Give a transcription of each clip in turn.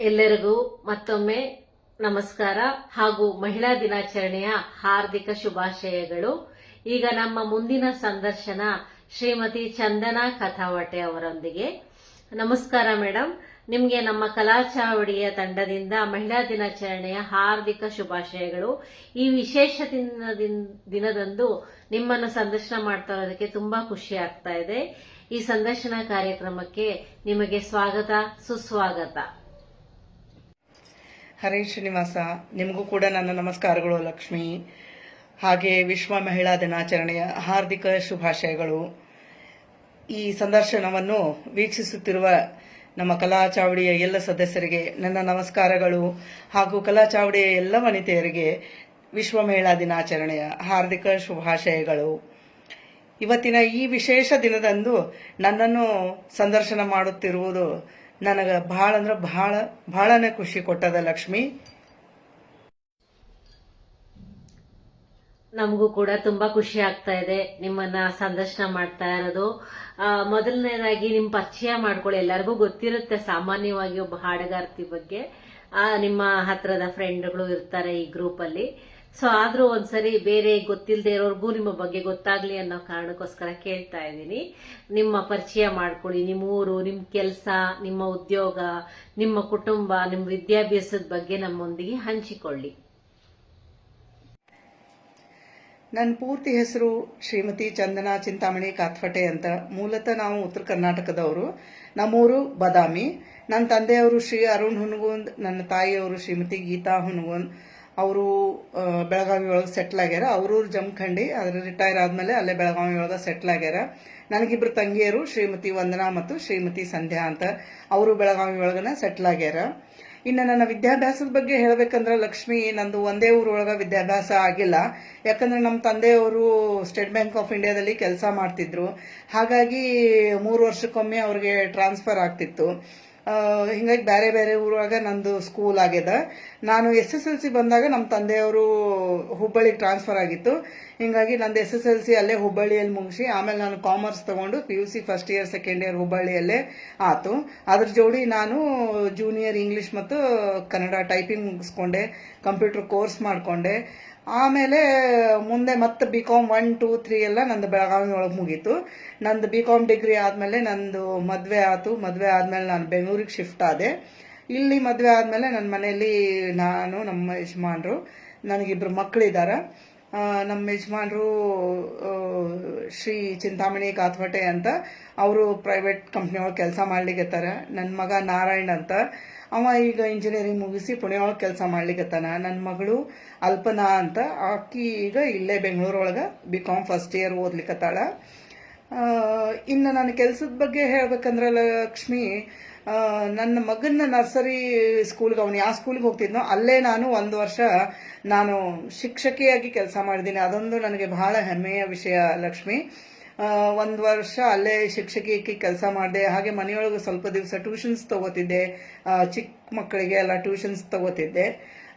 ಎಲ್ಲರಿಗೂ ಮತ್ತೊಮ್ಮೆ ನಮಸ್ಕಾರ ಹಾಗೂ ಮಹಿಳಾ ದಿನಾಚರಣೆಯ ಹಾರ್ದಿಕ ಶುಭಾಶಯಗಳು. ಈಗ ನಮ್ಮ ಮುಂದಿನ ಸಂದರ್ಶನ ಶ್ರೀಮತಿ ಚಂದನಾ ಕಥಾವಟೆ ಅವರೊಂದಿಗೆ. ನಮಸ್ಕಾರ ಮೇಡಮ್ ನಿಮಗೆ ನಮ್ಮ ಕಲಾ ಚಾವಡಿಯ ತಂಡದಿಂದ ಮಹಿಳಾ ದಿನಾಚರಣೆಯ ಹಾರ್ದಿಕ ಶುಭಾಶಯಗಳು. ಈ ವಿಶೇಷ ದಿನದಂದು ನಿಮ್ಮನ್ನು ಸಂದರ್ಶನ ಮಾಡ್ತಾ ಇರೋದಕ್ಕೆ ತುಂಬಾ ಖುಷಿ ಆಗ್ತಾ ಇದೆ. ಈ ಸಂದರ್ಶನ ಕಾರ್ಯಕ್ರಮಕ್ಕೆ ನಿಮಗೆ ಸ್ವಾಗತ, ಸುಸ್ವಾಗತ. ಹರೇ ಶ್ರೀನಿವಾಸ, ನಿಮಗೂ ಕೂಡ ನನ್ನ ನಮಸ್ಕಾರಗಳು ಲಕ್ಷ್ಮಿ. ಹಾಗೆ ವಿಶ್ವ ಮಹಿಳಾ ದಿನಾಚರಣೆಯ ಹಾರ್ದಿಕ ಶುಭಾಶಯಗಳು. ಈ ಸಂದರ್ಶನವನ್ನು ವೀಕ್ಷಿಸುತ್ತಿರುವ ನಮ್ಮ ಕಲಾ ಚಾವಡಿಯ ಎಲ್ಲ ಸದಸ್ಯರಿಗೆ ನನ್ನ ನಮಸ್ಕಾರಗಳು ಹಾಗೂ ಕಲಾ ಚಾವಡಿಯ ಎಲ್ಲ ವನಿತೆಯರಿಗೆ ವಿಶ್ವ ಮಹಿಳಾ ದಿನಾಚರಣೆಯ ಹಾರ್ದಿಕ ಶುಭಾಶಯಗಳು. ಇವತ್ತಿನ ಈ ವಿಶೇಷ ದಿನದಂದು ನನ್ನನ್ನು ಸಂದರ್ಶನ ಮಾಡುತ್ತಿರುವುದು ನನಗೆ ಭಾಳ ಅಂದ್ರೆ ಬಹಳ ಬಹಳನೇ ಖುಷಿ ಕೊಟ್ಟದ ಲಕ್ಷ್ಮಿ. ನಮಗೂ ಕೂಡ ತುಂಬಾ ಖುಷಿ ಆಗ್ತಾ ಇದೆ ನಿಮ್ಮನ್ನ ಸಂದರ್ಶನ ಮಾಡ್ತಾ ಇರೋದು. ಮೊದಲನೇದಾಗಿ ನಿಮ್ ಪರಿಚಯ ಮಾಡ್ಕೊಳ್ಳಿ. ಎಲ್ಲರಿಗೂ ಗೊತ್ತಿರುತ್ತೆ ಸಾಮಾನ್ಯವಾಗಿ ಒಬ್ಬ ಹಾಡುಗಾರ್ತಿ ಬಗ್ಗೆ. ನಿಮ್ಮ ಹತ್ರದ ಫ್ರೆಂಡ್ಗಳು ಇರ್ತಾರೆ ಈ ಗ್ರೂಪ್ ಅಲ್ಲಿ. ಸೊ ಆದ್ರೂ ಒಂದ್ಸರಿ ಬೇರೆ ಗೊತ್ತಿಲ್ಲದೆ ಇರೋರ್ಗೂ ನಿಮ್ಮ ಬಗ್ಗೆ ಗೊತ್ತಾಗ್ಲಿ ಅನ್ನೋ ಕಾರಣಕ್ಕೋಸ್ಕರ ಕೇಳ್ತಾ ಇದ್ದೀನಿ. ನಿಮ್ಮ ಪರಿಚಯ ಮಾಡ್ಕೊಳ್ಳಿ. ನಿಮ್ಮ ಊರು, ನಿಮ್ಮ ಕೆಲಸ, ನಿಮ್ಮ ಉದ್ಯೋಗ, ನಿಮ್ಮ ಕುಟುಂಬ, ನಿಮ್ಮ ವಿದ್ಯಾಭ್ಯಾಸದ ಬಗ್ಗೆ ನಮ್ಮೊಂದಿಗೆ ಹಂಚಿಕೊಳ್ಳಿ. ನನ್ನ ಪೂರ್ತಿ ಹೆಸರು ಶ್ರೀಮತಿ ಚಂದನಾ ಚಿಂತಾಮಣಿ ಕಾತ್ಫಟೆ ಅಂತ. ಮೂಲತಃ ನಾವು ಉತ್ತರ ಕರ್ನಾಟಕದವರು. ನಮ್ಮೂರು ಬದಾಮಿ. ನನ್ನ ತಂದೆಯವರು ಶ್ರೀ ಅರುಣ್ ಹುನಗುಂದ್, ನನ್ನ ತಾಯಿಯವರು ಶ್ರೀಮತಿ ಗೀತಾ ಹುನಗುಂದ್. ಅವರು ಬೆಳಗಾವಿ ಒಳಗೆ ಸೆಟ್ಲ್ ಆಗ್ಯಾರ. ಅವ್ರೂರು ಜಮಖಂಡಿ ಅದ್ರ ರಿಟೈರ್ ಆದಮೇಲೆ ಅಲ್ಲೇ ಬೆಳಗಾವಿ ಒಳಗೆ ಸೆಟ್ಲ್ ಆಗ್ಯಾರ. ನನಗಿಬ್ರು ತಂಗಿಯರು ಶ್ರೀಮತಿ ವಂದನಾ ಮತ್ತು ಶ್ರೀಮತಿ ಸಂಧ್ಯಾ ಅಂತ ಅವರು ಬೆಳಗಾವಿ ಒಳಗನ ಸೆಟ್ಲ್ ಆಗ್ಯಾರ. ಇನ್ನು ನನ್ನ ವಿದ್ಯಾಭ್ಯಾಸದ ಬಗ್ಗೆ ಹೇಳಬೇಕಂದ್ರೆ ಲಕ್ಷ್ಮಿ, ನಂದು ಒಂದೇ ಊರೊಳಗೆ ವಿದ್ಯಾಭ್ಯಾಸ ಆಗಿಲ್ಲ. ಯಾಕಂದ್ರೆ ನಮ್ಮ ತಂದೆಯವರು ಸ್ಟೇಟ್ ಬ್ಯಾಂಕ್ ಆಫ್ ಇಂಡಿಯಾದಲ್ಲಿ ಕೆಲಸ ಮಾಡ್ತಿದ್ರು. ಹಾಗಾಗಿ ಮೂರು ವರ್ಷಕ್ಕೊಮ್ಮೆ ಅವ್ರಿಗೆ ಟ್ರಾನ್ಸ್ಫರ್ ಆಗ್ತಿತ್ತು. ಹಿಂಗಾಗಿ ಬೇರೆ ಬೇರೆ ಊರಾಗ ನಂದು ಸ್ಕೂಲ್ ಆಗ್ಯದ ನಾನು ಎಸ್ ಎಸ್ ಎಲ್ ಸಿ ಬಂದಾಗ ನಮ್ಮ ತಂದೆಯವರು ಹುಬ್ಬಳ್ಳಿಗೆ ಟ್ರಾನ್ಸ್ಫರ್ ಆಗಿತ್ತು. ಹಿಂಗಾಗಿ ನಂದು ಎಸ್ ಎಸ್ ಎಲ್ ಸಿ ಅಲ್ಲೇ ಹುಬ್ಬಳ್ಳಿಯಲ್ಲಿ ಮುಗಿಸಿ, ಆಮೇಲೆ ನಾನು ಕಾಮರ್ಸ್ ತಗೊಂಡು P U C first year second year ಹುಬ್ಬಳ್ಳಿಯಲ್ಲೇ ಆತು. ಅದ್ರ ಜೋಡಿ ನಾನು ಜೂನಿಯರ್ ಇಂಗ್ಲೀಷ್ ಮತ್ತು ಕನ್ನಡ ಟೈಪಿಂಗ್ ಮುಗಿಸ್ಕೊಂಡೆ ಕಂಪ್ಯೂಟರ್ ಕೋರ್ಸ್ ಮಾಡಿಕೊಂಡೆ. ಆಮೇಲೆ ಮುಂದೆ ಮತ್ತೆ B com one two three ಎಲ್ಲ ನಂದು ಬೆಳಗಾವಿ ಒಳಗೆ ಮುಗೀತು. ನಂದು ಬಿ ಕಾಮ್ ಡಿಗ್ರಿ ಆದಮೇಲೆ ನಂದು ಮದುವೆ ಆಯಿತು ಮದುವೆ ಆದಮೇಲೆ ನಾನು ಬೆಂಗಳೂರಿಗೆ ಶಿಫ್ಟ್ ಆದೆ. ಇಲ್ಲಿ ಮದುವೆ ಆದಮೇಲೆ ನನ್ನ ಮನೆಯಲ್ಲಿ ನಾನು, ನಮ್ಮ ಯಜಮಾನ್ರು, ನನಗಿಬ್ರು ಮಕ್ಕಳಿದ್ದಾರೆ ನಮ್ಮ ಯಜಮಾನ್ರು ಶ್ರೀ ಚಿಂತಾಮಣಿ ಕಾತ್ವಟೆ ಅಂತ, ಅವರು ಪ್ರೈವೇಟ್ ಕಂಪ್ನಿಯೊಳಗೆ ಕೆಲಸ ಮಾಡ್ಲಿಕ್ಕೆ ನನ್ನ ಮಗ ನಾರಾಯಣ್ ಅಂತ. ಅವ ಈಗ ಇಂಜಿನಿಯರಿಂಗ್ ಮುಗಿಸಿ ಪುಣೆ ಒಳಗೆ ಕೆಲಸ ಮಾಡ್ಲಿಕ್ಕತ್ತಾನ ನನ್ನ ಮಗಳು ಅಲ್ಪನಾ ಅಂತ ಆಕಿ ಈಗ ಇಲ್ಲೇ ಬೆಂಗಳೂರೊಳಗೆ ಬಿ ಕಾಮ್ ಫಸ್ಟ್ ಇಯರ್ ಓದ್ಲಿಕ್ಕತ್ತಾಳ ಇನ್ನು ನನ್ನ ಕೆಲಸದ ಬಗ್ಗೆ ಹೇಳ್ಬೇಕಂದ್ರೆ ಲಕ್ಷ್ಮಿ ನನ್ನ ಮಗನ ನರ್ಸರಿ ಸ್ಕೂಲ್ಗೆ, ಅವನು ಯಾವ ಸ್ಕೂಲ್ಗೆ ಹೋಗ್ತಿದ್ನೋ ಅಲ್ಲೇ ನಾನು ಒಂದು ವರ್ಷ ನಾನು ಶಿಕ್ಷಕಿಯಾಗಿ ಕೆಲಸ ಮಾಡಿದ್ದೀನಿ ಅದೊಂದು ನನಗೆ ಬಹಳ ಹೆಮ್ಮೆಯ ವಿಷಯ ಲಕ್ಷ್ಮಿ. ಒಂದು ವರ್ಷ ಅಲ್ಲೇ ಶಿಕ್ಷಕಿಯಾಗಿ ಕೆಲಸ ಮಾಡಿದೆ, ಹಾಗೆ ಮನೆಯೊಳಗೆ ಸ್ವಲ್ಪ ದಿವಸ ಟ್ಯೂಷನ್ಸ್ ತಗೋತಿದ್ದೆ. ಚಿಕ್ಕ ಮಕ್ಕಳಿಗೆ ಎಲ್ಲ ಟ್ಯೂಷನ್ಸ್ ತಗೋತಿದ್ದೆ.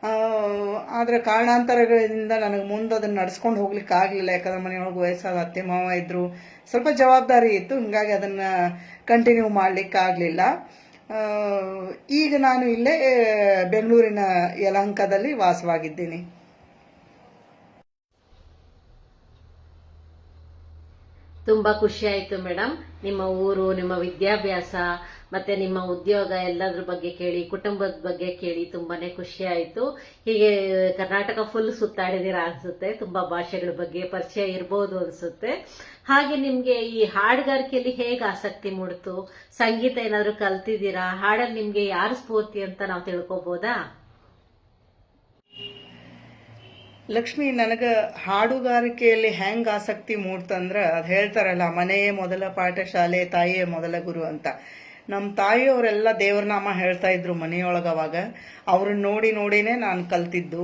ಆದರೆ ಆದ್ರೆ ಕಾರಣಾಂತರಗಳಿಂದ ನನಗೆ ಮುಂದೆ ಅದನ್ನ ನಡ್ಸ್ಕೊಂಡು ಹೋಗ್ಲಿಕ್ಕೆ ಆಗಲಿಲ್ಲ, ಯಾಕಂದ್ರೆ ಮನೆಯೊಳಗೆ ವಯಸ್ಸಾದ ಅತ್ತೆ, ಮಾವ ಇದ್ದರು ಸ್ವಲ್ಪ ಜವಾಬ್ದಾರಿ ಇತ್ತು, ಹಿಂಗಾಗಿ ಅದನ್ನ ಕಂಟಿನ್ಯೂ ಮಾಡ್ಲಿಕ್ಕೆ ಆಗಲಿಲ್ಲ. ಈಗ ನಾನು ಇಲ್ಲೇ ಬೆಂಗಳೂರಿನ ಯಲಹಂಕದಲ್ಲಿ ವಾಸವಾಗಿದ್ದೀನಿ. ತುಂಬಾ ಖುಷಿ ಆಯ್ತು ಮೇಡಮ್ ನಿಮ್ಮ ಊರು, ನಿಮ್ಮ ವಿದ್ಯಾಭ್ಯಾಸ, ಮತ್ತೆ ನಿಮ್ಮ ಉದ್ಯೋಗ ಎಲ್ಲದ್ರ ಬಗ್ಗೆ ಕೇಳಿ, ಕುಟುಂಬದ ಬಗ್ಗೆ ಕೇಳಿ ತುಂಬಾನೇ ಖುಷಿ ಆಯ್ತು. ಹೀಗೆ ಕರ್ನಾಟಕ ಫುಲ್ ಸುತ್ತಾಡಿದಿರ ಅನ್ಸುತ್ತೆ. ತುಂಬಾ ಭಾಷೆಗಳ ಬಗ್ಗೆ ಪರಿಚಯ ಇರ್ಬೋದು ಅನ್ಸುತ್ತೆ. ಹಾಗೆ ನಿಮ್ಗೆ ಈ ಹಾಡುಗಾರಿಕೆಯಲ್ಲಿ ಹೇಗೆ ಆಸಕ್ತಿ ಮೂಡ್ತು? ಸಂಗೀತ ಏನಾದ್ರು ಕಲ್ತಿದ್ದೀರಾ? ಹಾಡಲ್ಲಿ ನಿಮ್ಗೆ ಯಾರು ಸ್ಫೂರ್ತಿ ಅಂತ ನಾವು ತಿಳ್ಕೊಬೋದಾ? ಲಕ್ಷ್ಮಿ, ನನಗೆ ಹಾಡುಗಾರಿಕೆಯಲ್ಲಿ ಹೆಂಗೆ ಆಸಕ್ತಿ ಮೂಡ್ತಂದ್ರೆ ಅದು ಹೇಳ್ತಾರಲ್ಲ, ಮನೆಯೇ ಮೊದಲ ಪಾಠಶಾಲೆ, ತಾಯಿಯೇ ಮೊದಲ ಗುರು ಅಂತ. ನಮ್ಮ ತಾಯಿಯವರೆಲ್ಲ ದೇವ್ರನಾಮ ಹೇಳ್ತಾ ಇದ್ರು ಮನೆಯೊಳಗೆ ಅವಾಗ. ಅವ್ರನ್ನ ನೋಡಿ ನೋಡಿನೇ ನಾನು ಕಲ್ತಿದ್ದು.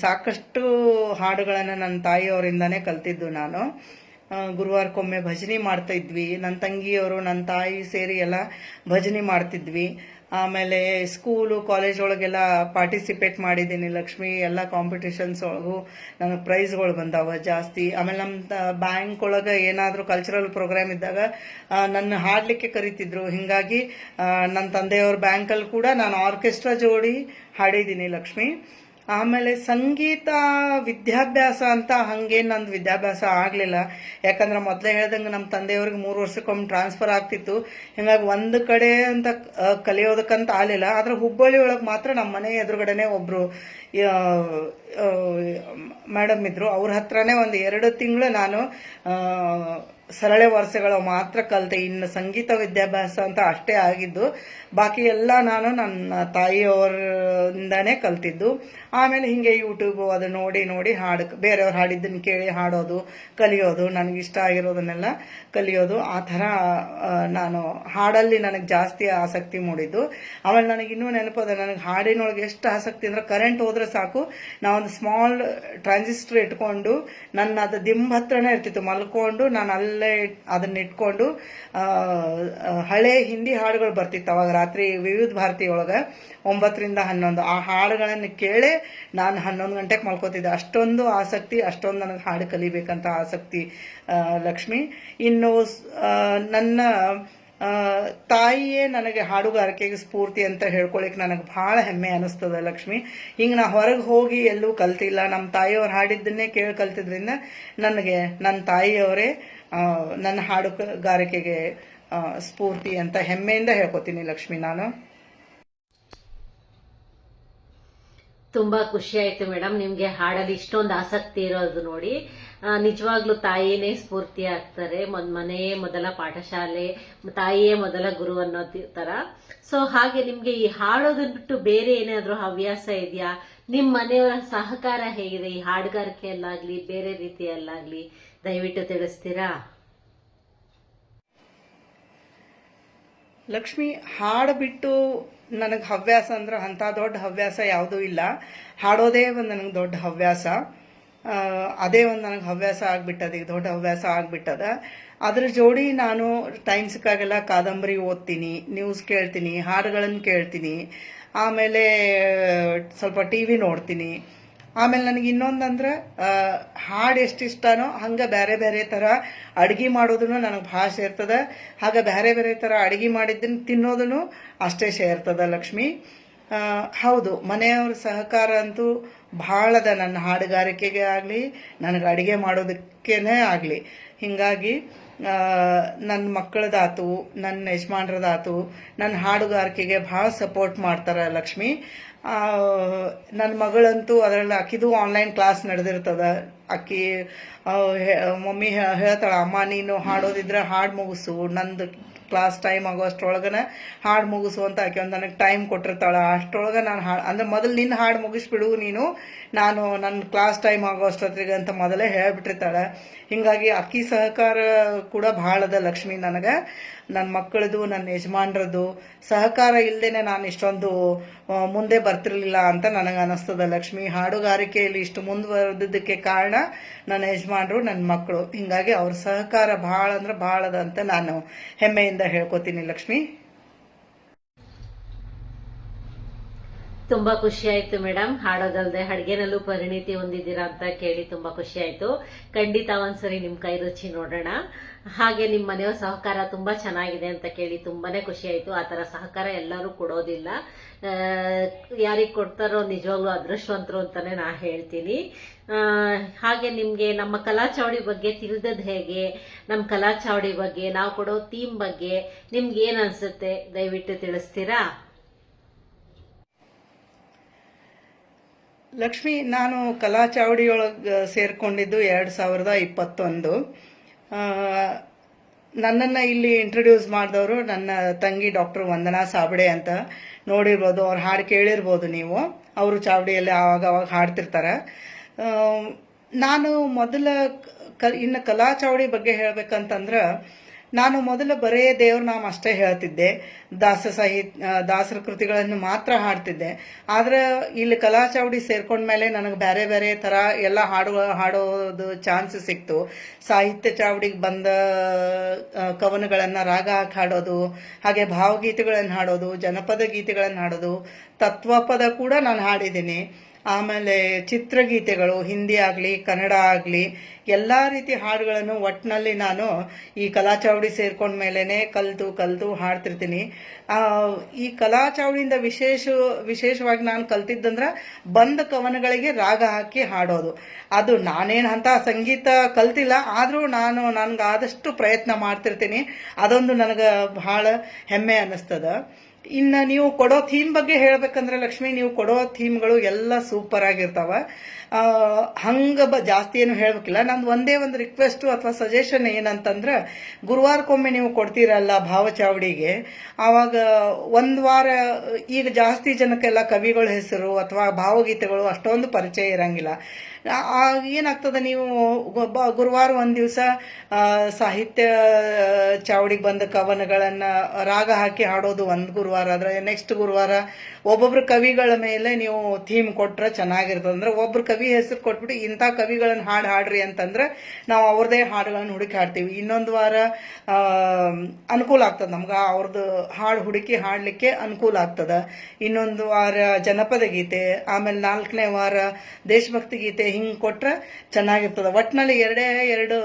ಸಾಕಷ್ಟು ಹಾಡುಗಳನ್ನು ನನ್ನ ತಾಯಿಯವರಿಂದನೇ ಕಲ್ತಿದ್ದು ನಾನು. ಗುರುವಾರಕ್ಕೊಮ್ಮೆ ಭಜನೆ ಮಾಡ್ತಾ ಇದ್ವಿ. ನನ್ನ ತಂಗಿಯವರು ನನ್ನ ತಾಯಿ ಸೇರಿ ಎಲ್ಲ ಭಜನೆ ಮಾಡ್ತಿದ್ವಿ. ಆಮೇಲೆ ಸ್ಕೂಲು ಕಾಲೇಜ್ ಒಳಗೆಲ್ಲ ಪಾರ್ಟಿಸಿಪೇಟ್ ಮಾಡಿದ್ದೀನಿ ಲಕ್ಷ್ಮಿ. ಎಲ್ಲ ಕಾಂಪಿಟೇಷನ್ಸ್ ಒಳಗೂ ನನಗೆ ಪ್ರೈಸ್ಗಳು ಬಂದಾವ ಜಾಸ್ತಿ. ಆಮೇಲೆ ನಮ್ಮ ಬ್ಯಾಂಕ್ ಒಳಗೆ ಏನಾದರೂ ಕಲ್ಚರಲ್ ಪ್ರೋಗ್ರಾಮ್ ಇದ್ದಾಗ ನನ್ನ ಹಾಡಲಿಕ್ಕೆ ಕರಿತಿದ್ರು. ಹೀಗಾಗಿ ನನ್ನ ತಂದೆಯವ್ರ ಬ್ಯಾಂಕಲ್ಲಿ ಕೂಡ ನಾನು ಆರ್ಕೆಸ್ಟ್ರಾ ಜೋಡಿ ಹಾಡಿದ್ದೀನಿ ಲಕ್ಷ್ಮಿ. ಆಮೇಲೆ ಸಂಗೀತ ವಿದ್ಯಾಭ್ಯಾಸ ಅಂತ ಹಂಗೆ ನಂದು ವಿದ್ಯಾಭ್ಯಾಸ ಆಗಲಿಲ್ಲ. ಯಾಕಂದ್ರೆ ಮೊದಲೇ ಹೇಳ್ದಂಗೆ ನಮ್ಮ ತಂದೆಯವ್ರಿಗೆ ಮೂರು ವರ್ಷಕ್ಕೊಮ್ಮೆ ಟ್ರಾನ್ಸ್ಫರ್ ಆಗ್ತಿತ್ತು. ಹಿಂಗಾಗಿ ಒಂದು ಕಡೆ ಅಂತ ಕಲಿಯೋದಕ್ಕಂತ ಆಗಲಿಲ್ಲ. ಆದರೆ ಹುಬ್ಬಳ್ಳಿ ಒಳಗೆ ಮಾತ್ರ ನಮ್ಮ ಮನೆ ಎದುರುಗಡೆನೆ ಒಬ್ಬರು ಮೇಡಮ್ ಇದ್ದರು ಅವ್ರ ಹತ್ರನೇ ಒಂದು ಎರಡು ತಿಂಗಳು ನಾನು ಸರಳ ವರ್ಷಗಳು ಮಾತ್ರ ಕಲಿತೆ. ಇನ್ನು ಸಂಗೀತ ವಿದ್ಯಾಭ್ಯಾಸ ಅಂತ ಅಷ್ಟೇ ಆಗಿದ್ದು, ಬಾಕಿ ಎಲ್ಲ ನಾನು ನನ್ನ ತಾಯಿಯವರಿಂದಾನೇ ಕಲ್ತಿದ್ದು. ಆಮೇಲೆ ಹಿಂಗೆ ಯೂಟ್ಯೂಬು ಅದು ನೋಡಿ ನೋಡಿ ಹಾಡು, ಬೇರೆಯವ್ರು ಹಾಡಿದ್ದನ್ನು ಕೇಳಿ ಹಾಡೋದು, ಕಲಿಯೋದು, ನನಗೆ ಇಷ್ಟ ಆಗಿರೋದನ್ನೆಲ್ಲ ಕಲಿಯೋದು. ಆ ಥರ ನಾನು ಹಾಡಲ್ಲಿ ನನಗೆ ಜಾಸ್ತಿ ಆಸಕ್ತಿ ಮೂಡಿದ್ದು. ಆಮೇಲೆ ನನಗೆ ಇನ್ನೂ ನೆನಪದ, ನನಗೆ ಹಾಡಿನೊಳಗೆ ಎಷ್ಟು ಆಸಕ್ತಿ ಅಂದ್ರೆ ಕರೆಂಟ್ ಹೋದರೆ ಸಾಕು. ನಾವೊಂದು ಸ್ಮಾಲ್ ಟ್ರಾನ್ಸಿಸ್ಟರ್ ಇಟ್ಕೊಂಡು ನನ್ನ ಅದು ದಿಂಬ ಹತ್ರನೇ ಇರ್ತಿತ್ತು, ಮಲ್ಕೊಂಡು ನಾನು ಅಲ್ಲೇ ಇಟ್- ಅದನ್ನ ಇಟ್ಕೊಂಡು ಹಳೆ ಹಿಂದಿ ಹಾಡುಗಳು ಬರ್ತಿತ್ತು ಅವಾಗ ರಾತ್ರಿ ವಿವಿಧ ಭಾರತಿ ಒಳಗೆ ಒಂಬತ್ತರಿಂದ ಹನ್ನೊಂದು. ಆ ಹಾಡುಗಳನ್ನು ಕೇಳೇ ನಾನು ಹನ್ನೊಂದು ಗಂಟೆಗೆ ಮಲ್ಕೋತಿದ್ದೆ. ಅಷ್ಟೊಂದು ಆಸಕ್ತಿ, ಅಷ್ಟೊಂದು ನನಗೆ ಹಾಡು ಕಲಿಬೇಕಂತ ಆಸಕ್ತಿ ಲಕ್ಷ್ಮಿ. ಇನ್ನು ನನ್ನ ತಾಯಿಯೇ ನನಗೆ ಹಾಡುಗಾರಿಕೆಗೆ ಸ್ಫೂರ್ತಿ ಅಂತ ಹೇಳ್ಕೊಳಿಕ್ ನನಗೆ ಬಹಳ ಹೆಮ್ಮೆ ಅನಿಸ್ತದ ಲಕ್ಷ್ಮಿ. ಹಿಂಗೆ ನಾ ಹೊರಗೆ ಹೋಗಿ ಎಲ್ಲೂ ಕಲ್ತಿಲ್ಲ. ನಮ್ಮ ತಾಯಿಯವ್ರು ಹಾಡಿದ್ದನ್ನೇ ಕೇಳಿ ಕಲ್ತಿದ್ರಿಂದ ನನಗೆ ನನ್ನ ತಾಯಿಯವರೇ ನನ್ನ ಹಾಡುಗಾರಿಕೆಗೆ ಸ್ಫೂರ್ತಿ ಅಂತ ಹೆಮ್ಮೆಯಿಂದ ಹೇಳ್ಕೊತೀನಿ ಲಕ್ಷ್ಮಿ ನಾನು. ತುಂಬಾ ಖುಷಿ ಆಯ್ತು ಮೇಡಮ್. ನಿಮ್ಗೆ ಹಾಡಲ್ಲಿ ಇಷ್ಟೊಂದು ಆಸಕ್ತಿ ಇರೋದು ನೋಡಿ. ನಿಜವಾಗ್ಲೂ ತಾಯಿನೇ ಸ್ಫೂರ್ತಿ ಆಗ್ತಾರೆ. ಮನೆಯೇ ಮೊದಲ ಪಾಠಶಾಲೆ, ತಾಯಿಯೇ ಮೊದಲ ಗುರು ಅನ್ನೋ ತರ. ಸೊ ಹಾಗೆ ನಿಮ್ಗೆ ಈ ಹಾಡೋದನ್ನ ಬಿಟ್ಟು ಬೇರೆ ಏನಾದ್ರೂ ಹವ್ಯಾಸ ಇದೆಯಾ? ನಿಮ್ ಮನೆಯವರ ಸಹಕಾರ ಹೇಗಿದೆ? ಈ ಹಾಡುಗಾರಿಕೆಯಲ್ಲಾಗ್ಲಿ, ಬೇರೆ ರೀತಿಯಲ್ಲಾಗ್ಲಿ? ದಯವಿಟ್ಟು ತಿಳಿಸ್ತೀರಾ? ಲಕ್ಷ್ಮಿ, ಹಾಡು ಬಿಟ್ಟು ನನಗೆ ಹವ್ಯಾಸ ಅಂದ್ರೆ ಅಂಥ ದೊಡ್ಡ ಹವ್ಯಾಸ ಯಾವುದೂ ಇಲ್ಲ. ಹಾಡೋದೇ ಒಂದು ನನಗೆ ದೊಡ್ಡ ಹವ್ಯಾಸ. ಅದೇ ಒಂದು ನನಗೆ ಹವ್ಯಾಸ ಆಗ್ಬಿಟ್ಟದ ದೊಡ್ಡ ಹವ್ಯಾಸ ಆಗ್ಬಿಟ್ಟದ. ಅದ್ರ ಜೋಡಿ ನಾನು ಟೈಮ್ ಸಿಕ್ಕಾಗೆಲ್ಲ ಕಾದಂಬರಿ ಓದ್ತೀನಿ ನ್ಯೂಸ್ ಕೇಳ್ತೀನಿ ಹಾಡುಗಳನ್ನು ಕೇಳ್ತೀನಿ. ಆಮೇಲೆ, ಸ್ವಲ್ಪ ಟಿ ವಿ ನೋಡ್ತೀನಿ. ಆಮೇಲೆ ನನಗೆ ಇನ್ನೊಂದಂದ್ರೆ ಹಾಡು ಎಷ್ಟು ಇಷ್ಟನೋ ಹಂಗೆ ಬೇರೆ ಬೇರೆ ಥರ ಅಡುಗೆ ಮಾಡೋದನ್ನು ನನಗೆ ಭಾಳ ಸೇರ್ತದೆ ಹಾಗೆ ಬೇರೆ ಬೇರೆ ಥರ ಅಡುಗೆ ಮಾಡಿದ್ದನ್ನು ತಿನ್ನೋದನ್ನು ಅಷ್ಟೇ ಸೇರ್ತದೆ ಲಕ್ಷ್ಮಿ. ಹೌದು, ಮನೆಯವ್ರ ಸಹಕಾರ ಅಂತೂ ಭಾಳದ ನನ್ನ ಹಾಡುಗಾರಿಕೆಗೆ ಆಗಲಿ, ನನಗೆ ಅಡುಗೆ ಮಾಡೋದಕ್ಕೇ ಆಗಲಿ. ಹೀಗಾಗಿ ನನ್ನ ಮಕ್ಕಳದಾತು ನನ್ನ ಯಜಮಾನ್ರದಾತು ನನ್ನ ಹಾಡುಗಾರಿಕೆಗೆ ಭಾಳ ಸಪೋರ್ಟ್ ಮಾಡ್ತಾರೆ ಲಕ್ಷ್ಮಿ. ನನ್ನ ಮಗಳಂತೂ ಅದರಲ್ಲಿ ಅಕ್ಕಿದು ಆನ್ಲೈನ್ ಕ್ಲಾಸ್ ನಡೆದಿರ್ತದ. ಅಕ್ಕಿ ಮಮ್ಮಿ ಹೇಳ್ತಾಳೆ, ಅಮ್ಮ, ನೀನು ಹಾಡೋದಿದ್ರೆ ಹಾಡು ಮುಗಿಸು, ನಂದು ಕ್ಲಾಸ್ ಟೈಮ್ ಆಗೋ ಅಷ್ಟರೊಳಗನ ಹಾಡು ಮುಗಿಸು ಅಂತ ಆಕೆ ಒಂದು ನನಗೆ ಟೈಮ್ ಕೊಟ್ಟಿರ್ತಾಳೆ. ಅಷ್ಟರೊಳಗೆ ನಾನು ಹಾಡು, ಅಂದ್ರೆ ಮೊದಲು ನಿನ್ನ ಹಾಡು ಮುಗಿಸ್ಬಿಡು ನೀನು, ನಾನು ನನ್ನ ಕ್ಲಾಸ್ ಟೈಮ್ ಆಗೋ ಅಷ್ಟೊತ್ತಿಗೆ ಅಂತ ಮೊದಲೇ ಹೇಳ್ಬಿಟ್ಟಿರ್ತಾಳೆ. ಹೀಗಾಗಿ ಅಕ್ಕಿ ಸಹಕಾರ ಕೂಡ ಭಾಳ ಅದ ಲಕ್ಷ್ಮಿ ನನಗೆ. ನನ್ನ ಮಕ್ಕಳದು ನನ್ನ ಯಜಮಾನ್ರದ್ದು, ಸಹಕಾರ ಇಲ್ಲದೇನೆ ನಾನು ಇಷ್ಟೊಂದು ಮುಂದೆ ಬರ್ತಿರ್ಲಿಲ್ಲ ಅಂತ ನನಗೆ ಅನಿಸ್ತದ. ಲಕ್ಷ್ಮಿ ಹಾಡುಗಾರಿಕೆಯಲ್ಲಿ ಇಷ್ಟು ಮುಂದುವರೆದಿದ್ದಕ್ಕೆ ಕಾರಣ ನನ್ನ ಯಜಮಾನ್ರು ನನ್ನ ಮಕ್ಕಳು. ಹೀಗಾಗಿ ಅವ್ರ ಸಹಕಾರ ಭಾಳ ಅಂದ್ರೆ ಭಾಳ ಅದ ಅಂತ ನಾನು ಹೆಮ್ಮೆಯಿಂದ ಹೇಳ್ಕೊತೀನಿ ಲಕ್ಷ್ಮಿ. ತುಂಬಾ ಖುಷಿ ಆಯ್ತು ಮೇಡಮ್. ಹಾಡೋದಲ್ದೆ ಅಡ್ಗೆನಲ್ಲೂ ಪರಿಣಿತಿ ಹೊಂದಿದ್ದೀರಾ ಅಂತ ಕೇಳಿ ತುಂಬಾ ಖುಷಿ ಆಯ್ತು. ಖಂಡಿತ ಒಂದ್ಸರಿ ನಿಮ್ ಕೈ ರುಚಿ ನೋಡೋಣ. ಹಾಗೆ ನಿಮ್ ಮನೆಯ ಸಹಕಾರ ತುಂಬಾ ಚೆನ್ನಾಗಿದೆ ಅಂತ ಕೇಳಿ ತುಂಬಾನೇ ಖುಷಿ ಆಯ್ತು. ಆ ತರ ಸಹಕಾರ ಎಲ್ಲರೂ ಕೊಡೋದಿಲ್ಲ. ಯಾರಿಗೆ ಕೊಡ್ತಾರೋ ನಿಜವಾಗ್ಲೂ ಅದೃಷ್ಟವಂತರು ಅಂತಾನೆ ನಾ ಹೇಳ್ತೀನಿ. ಹಾಗೆ ನಿಮ್ಗೆ ನಮ್ಮ ಕಲಾಚಾವಡಿ ಬಗ್ಗೆ ತಿಳಿದದ್ ಹೇಗೆ? ನಮ್ಮ ಕಲಾಚಾವಡಿ ಬಗ್ಗೆ, ನಾವು ಕೊಡೋ ಥೀಮ್ ಬಗ್ಗೆ ನಿಮ್ಗೆ ಏನ್ ಅನ್ಸುತ್ತೆ? ದಯವಿಟ್ಟು ತಿಳಿಸ್ತೀರಾ? ಲಕ್ಷ್ಮಿ, ನಾನು ಕಲಾ ಚಾವಡಿಯೊಳಗೆ ಸೇರಿಕೊಂಡಿದ್ದು ಎರಡು ಸಾವಿರದ ಇಪ್ಪತ್ತೊಂದು. ನನ್ನನ್ನು ಇಲ್ಲಿ ಇಂಟ್ರೊಡ್ಯೂಸ್ ಮಾಡಿದವರು ನನ್ನ ತಂಗಿ ಡಾಕ್ಟರ್ ವಂದನಾ ಸಾಬಡೆ ಅಂತ ನೋಡಿರ್ಬೋದು. ಅವ್ರು ಹಾಡು ಕೇಳಿರ್ಬೋದು ನೀವು. ಅವರು ಚಾವಡಿಯಲ್ಲಿ ಆವಾಗ ಅವಾಗ ಹಾಡ್ತಿರ್ತಾರೆ. ನಾನು ಮೊದಲ ಕ, ಇನ್ನು ಕಲಾ ಚಾವಡಿ ಬಗ್ಗೆ ಹೇಳ್ಬೇಕಂತಂದ್ರೆ ನಾನು ಮೊದಲು ಬರೇ ದೇವ್ರ ನಾಮ ಅಷ್ಟೇ ಹೇಳ್ತಿದ್ದೆ. ದಾಸ ಸಾಹಿತ್ಯ ದಾಸರ ಕೃತಿಗಳನ್ನು ಮಾತ್ರ ಹಾಡ್ತಿದ್ದೆ. ಆದ್ರೆ ಇಲ್ಲಿ ಕಲಾ ಚಾವಡಿ ಸೇರ್ಕೊಂಡ್ಮೇಲೆ ನನಗೆ ಬೇರೆ ಬೇರೆ ತರ ಎಲ್ಲ ಹಾಡು ಹಾಡೋದು ಚಾನ್ಸ್ ಸಿಕ್ತು. ಸಾಹಿತ್ಯ ಚಾವಡಿಗೆ ಬಂದ ಕವನಗಳನ್ನು ಕವನಗಳನ್ನ ರಾಗ ಹಾಕಿ ಹಾಡೋದು, ಹಾಗೆ ಭಾವಗೀತೆಗಳನ್ನು ಹಾಡೋದು, ಜನಪದ ಗೀತೆಗಳನ್ನು ಹಾಡೋದು, ತತ್ವಪದ ಕೂಡ ನಾನು ಹಾಡಿದ್ದೀನಿ. ಆಮೇಲೆ ಚಿತ್ರಗೀತೆಗಳು, ಹಿಂದಿ ಆಗಲಿ, ಕನ್ನಡ ಆಗಲಿ, ಎಲ್ಲ ರೀತಿ ಹಾಡುಗಳನ್ನು ಒಟ್ಟಿನಲ್ಲಿ ನಾನು ಈ ಕಲಾ ಚಾವಡಿ ಸೇರ್ಕೊಂಡ ಮೇಲೇ ಕಲ್ತು ಕಲ್ತು ಹಾಡ್ತಿರ್ತೀನಿ. ಈ ಕಲಾ ಚಾವಡಿಯಿಂದ ವಿಶೇಷ, ವಿಶೇಷವಾಗಿ ನಾನು ಕಲ್ತಿದ್ದಂದ್ರೆ ಬಂದ ಕವನಗಳಿಗೆ ರಾಗ ಹಾಕಿ ಹಾಡೋದು. ಅದು ನಾನೇನು ಅಂತ ಸಂಗೀತ ಕಲ್ತಿಲ್ಲ, ಆದರೂ ನಾನು ನನಗೆ ಆದಷ್ಟು ಪ್ರಯತ್ನ ಮಾಡ್ತಿರ್ತೀನಿ. ಅದೊಂದು ನನಗೆ ಬಹಳ ಹೆಮ್ಮೆ ಅನ್ನಿಸ್ತದ ಇನ್ನು ನೀವು ಕೊಡೋ ಥೀಮ್ ಬಗ್ಗೆ ಹೇಳ್ಬೇಕಂದ್ರೆ ಲಕ್ಷ್ಮಿ ನೀವು ಕೊಡೋ ಥೀಮ್ಗಳು ಎಲ್ಲ ಸೂಪರ್ ಆಗಿರ್ತಾವ. ಹಂಗ ಬ ಜಾಸ್ತಿ ಏನು ಹೇಳಬೇಕಿಲ್ಲ. ನಂದು ಒಂದೇ ಒಂದು ರಿಕ್ವೆಸ್ಟ್ ಅಥವಾ ಸಜೆಷನ್ ಏನಂತಂದ್ರೆ ಗುರುವಾರಕ್ಕೊಮ್ಮೆ ನೀವು ಕೊಡ್ತೀರಲ್ಲ ಭಾವಚಾವಡಿಗೆ, ಆವಾಗ ಒಂದು ವಾರ, ಈಗ ಜಾಸ್ತಿ ಜನಕ್ಕೆಲ್ಲ ಕವಿಗಳ ಹೆಸರು ಅಥವಾ ಭಾವಗೀತೆಗಳು ಅಷ್ಟೊಂದು ಪರಿಚಯ ಇರಂಗಿಲ್ಲ. ಏನಾಗ್ತದೆ ನೀವು ಗುರುವಾರ ಒಂದು ದಿವಸ ಸಾಹಿತ್ಯ ಚಾವಡಿಗೆ ಬಂದ ಕವನಗಳನ್ನು ರಾಗ ಹಾಕಿ ಹಾಡೋದು ಒಂದು ಗುರುವಾರ, ಆದ್ರೆ ನೆಕ್ಸ್ಟ್ ಗುರುವಾರ ಒಬ್ಬೊಬ್ರು ಕವಿಗಳ ಮೇಲೆ ನೀವು ಥೀಮ್ ಕೊಟ್ರೆ ಚೆನ್ನಾಗಿರ್ತದೆ. ಅಂದ್ರೆ ಒಬ್ರು ಕವಿ ಹೆಸರು ಕೊಟ್ಬಿಟ್ಟು ಇಂಥ ಕವಿಗಳನ್ನ ಹಾಡು ಹಾಡ್ರಿ ಅಂತಂದ್ರೆ ನಾವು ಅವ್ರದೇ ಹಾಡುಗಳನ್ನ ಹುಡುಕಿ ಹಾಡ್ತೀವಿ. ಇನ್ನೊಂದು ವಾರ ಅನುಕೂಲ ಆಗ್ತದೆ ನಮ್ಗೆ. ಅವ್ರದ್ದು ಹಾಡು ಹುಡುಕಿ ಹಾಡಲಿಕ್ಕೆ ಅನುಕೂಲ ಆಗ್ತದೆ. ಇನ್ನೊಂದು ವಾರ ಜನಪದ ಗೀತೆ, ಆಮೇಲೆ ನಾಲ್ಕನೇ ವಾರ ದೇಶಭಕ್ತಿ ಗೀತೆ ಹಿಂಗೆ ಕೊಟ್ರೆ ಚೆನ್ನಾಗಿರ್ತದೆ. ಒಟ್ಟಿನಲ್ಲಿ ಎರಡೇ, ಎರಡು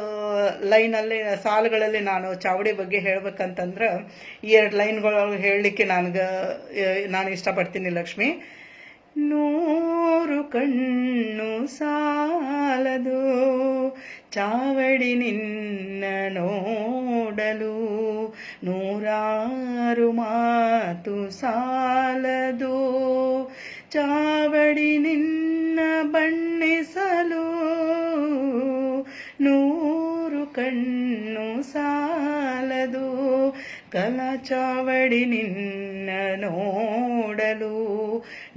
ಲೈನಲ್ಲಿ, ಸಾಲುಗಳಲ್ಲಿ ನಾನು ಚಾವಡಿ ಬಗ್ಗೆ ಹೇಳ್ಬೇಕಂತಂದ್ರೆ ಈ ಎರಡು ಲೈನ್ಗಳು ಹೇಳಲಿಕ್ಕೆ ನನಗೆ ನಾನು ಇಷ್ಟಪಡ್ತೀನಿ ಲಕ್ಷ್ಮಿ. ನೂರು ಕಣ್ಣು ಸಾಲದು, ಚಾವಡಿ ನಿನ್ನ ನೋಡಲು ನೂರಾರು ಮಾತು ಸಾಲದು, ಚಾವಡಿ ನಿನ್ನ ಬಣ್ಣಿಸಲು ನೂರು ಕಣ್ಣು ಸಾಲದು, ಕಲಾ ಚಾವಡಿ ನಿನ್ನ ನೋಡಲು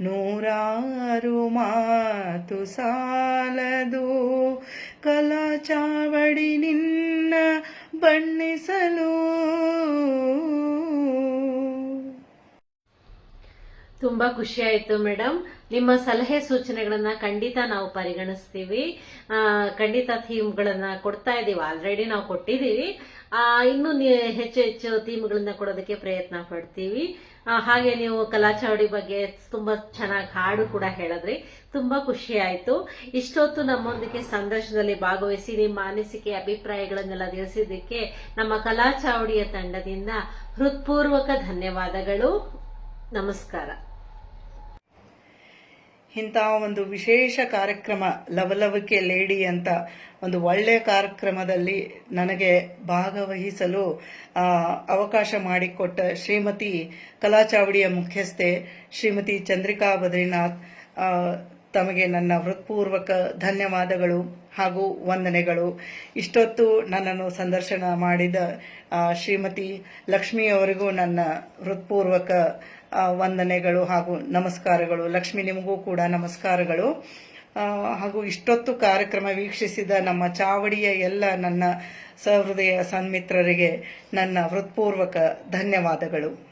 ನೂರಾರು ಮಾತು ಸಾಲದು. ಕಲಾ ಚಾವಡಿ ನಿನ್ನ ಬಣ್ಣಿಸಲು. ತುಂಬಾ ಖುಷಿ ಆಯಿತು ಮೇಡಮ್ ನಿಮ್ಮ ಸಲಹೆ ಸೂಚನೆಗಳನ್ನ ಖಂಡಿತ ನಾವು ಪರಿಗಣಿಸ್ತೀವಿ. ಖಂಡಿತ ಥೀಮ್ಗಳನ್ನ ಕೊಡ್ತಾ ಇದೀವಿ. ಆಲ್ರೆಡಿ ನಾವು ಕೊಟ್ಟಿದ್ದೀವಿ. ಇನ್ನೂ ಹೆಚ್ಚು ಹೆಚ್ಚು ಥೀಮ್ಗಳನ್ನ ಕೊಡೋದಕ್ಕೆ ಪ್ರಯತ್ನ ಪಡ್ತೀವಿ. ಹಾಗೆ ನೀವು ಕಲಾಚಾವಡಿ ಬಗ್ಗೆ ತುಂಬಾ ಚೆನ್ನಾಗಿ ಹಾಡು ಕೂಡ ಹೇಳಿದ್ರಿ. ತುಂಬಾ ಖುಷಿ ಆಯ್ತು. ಇಷ್ಟೊತ್ತು ನಮ್ಮೊಂದಿಗೆ ಸಂದರ್ಶನದಲ್ಲಿ ಭಾಗವಹಿಸಿ ನಿಮ್ಮ ಅನಿಸಿಕೆ, ಅಭಿಪ್ರಾಯಗಳನ್ನೆಲ್ಲ ತಿಳಿಸಿದ್ದಕ್ಕೆ ನಮ್ಮ ಕಲಾಚಾವಡಿಯ ತಂಡದಿಂದ ಹೃತ್ಪೂರ್ವಕ ಧನ್ಯವಾದಗಳು. ನಮಸ್ಕಾರ. ಇಂಥ ಒಂದು ವಿಶೇಷ ಕಾರ್ಯಕ್ರಮ, ಲವಲವಿಕೆ ಲೇಡಿ ಅಂತ ಒಂದು ಒಳ್ಳೆಯ ಕಾರ್ಯಕ್ರಮದಲ್ಲಿ ನನಗೆ ಭಾಗವಹಿಸಲು ಅವಕಾಶ ಮಾಡಿಕೊಟ್ಟ ಶ್ರೀಮತಿ ಕಲಾಚಾವಡಿಯ ಮುಖ್ಯಸ್ಥೆ ಶ್ರೀಮತಿ ಚಂದ್ರಿಕಾ ಬದ್ರಿನಾಥ್ ತಮಗೆ ನನ್ನ ಹೃತ್ಪೂರ್ವಕ ಧನ್ಯವಾದಗಳು ಹಾಗೂ ವಂದನೆಗಳು. ಇಷ್ಟೊತ್ತು ನನ್ನನ್ನು ಸಂದರ್ಶನ ಮಾಡಿದ ಶ್ರೀಮತಿ ಲಕ್ಷ್ಮಿಯವರಿಗೂ ನನ್ನ ಹೃತ್ಪೂರ್ವಕ ವಂದನೆಗಳು ಹಾಗೂ ನಮಸ್ಕಾರಗಳು. ಲಕ್ಷ್ಮಿ, ನಿಮಗೂ ಕೂಡ ನಮಸ್ಕಾರಗಳು. ಹಾಗೂ ಇಷ್ಟೊತ್ತು ಕಾರ್ಯಕ್ರಮ ವೀಕ್ಷಿಸಿದ ನಮ್ಮ ಚಾವಡಿಯ ಎಲ್ಲ ನನ್ನ ಸಹೃದಯ ಸನ್ಮಿತ್ರರಿಗೆ ನನ್ನ ಹೃತ್ಪೂರ್ವಕ ಧನ್ಯವಾದಗಳು.